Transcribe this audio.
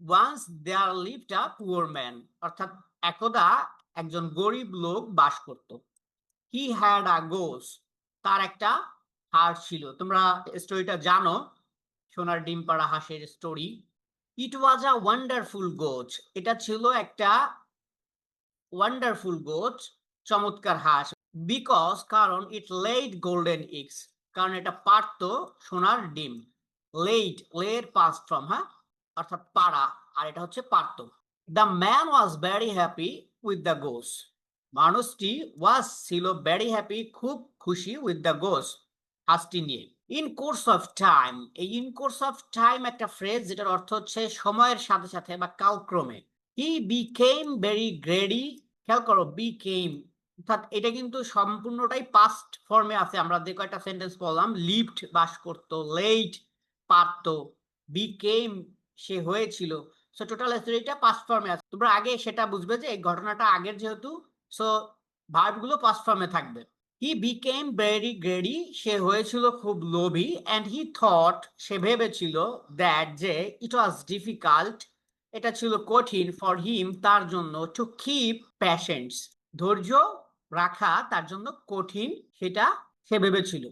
Once there lived a poor man অর্থাৎ একদা একজন গরিব লোক বাস করত। হি হ্যাড আ গোস তার একটা হাড় ছিল। তোমরা স্টোরিটা জানো, সোনার ডিম পাড়া হাঁসের story it was a wonderful গোচ এটা ছিল একটা ওয়ান্ডারফুল গোচ চমৎকার হাঁস। বিকজ কারণ ইট লেইড গোল্ডেন ইগস কারণ, এটা পারত সোনার ডিম। লেইড লের পাস ফ্রম হ্যাঁ? অর্থাৎ পাড়া, আর এটা হচ্ছে পারত the man was very happy with the goose মানুষটি ওয়াজ ছিল ভেরি হ্যাপি খুব খুশি উইথ দ্য গোস হাঁসটি নিয়ে। ইন কোর্স অফ টাইম এই ইন কোর্স অফ টাইম একটা ফ্রেজ যেটার অর্থ হচ্ছে সময়ের সাথে সাথে বা কালক্রমে। হি বিকেম ভেরি গ্রেডি খেয়াল করো বিকেম অর্থাৎ এটা কিন্তু সম্পূর্ণটাই পাস্ট ফর্মে আছে। আমরা যে কয়েকটা সেন্টেন্স বললাম লিফট বাস করতো লেট পারতো বিকেম সে হয়েছিল। সো টোটাল স্টোরিটা পাস্ট ফর্মে আছে। তোমরা আগে সেটা বুঝবে যে এই ঘটনাটা আগের যেহেতু সো ভার্বগুলো পাস্ট ফর্মে থাকবে। হি বিকেম ভেরি গ্রেডি সে হয়েছিল খুব লোভী অ্যান্ড হি থট সে ভেবেছিল দ্যাট যে ইট ওয়াজ ডিফিকাল্ট এটা ছিল কঠিন ফর হিম তার জন্য টু কিপ প্যাশেন্টস ধৈর্য রাখা তার জন্য কঠিন, সেটা সে ভেবেছিল।